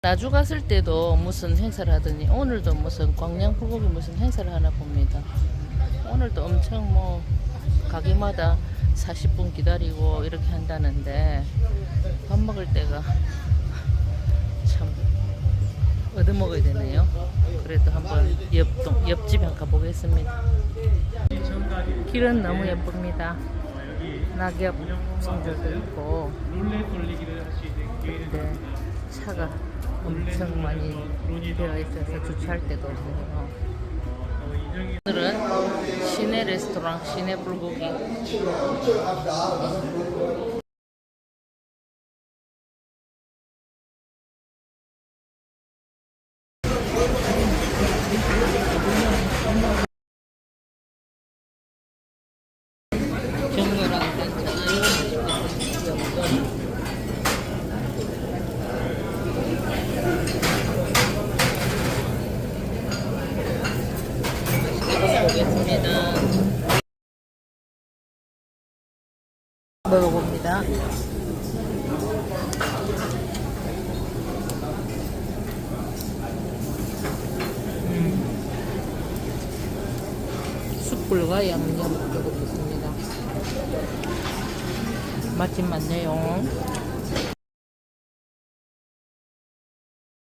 나주 갔을 때도 무슨 행사를 하더니 오늘도 무슨 광양 불고기 무슨 행사를 하나 봅니다. 오늘도 엄청 뭐 가게마다 40분 기다리고 이렇게 한다는데 밥 먹을 때가 참 얻어먹어야 되네요. 그래도 한번 옆동, 옆집에 한번 가보겠습니다. 길은 너무 예쁩니다. 낙엽 성들도 있고 근데 차가 엄청 많이 되어 있어서 주차할 데도 없네요. 오늘은 시내 레스토랑 시내 불고기 정모랑 괜찮아요. 보겠습니다. 먹어봅니다. 음. 숯불과 양념 먹어보겠습니다. 맛집 맞네요.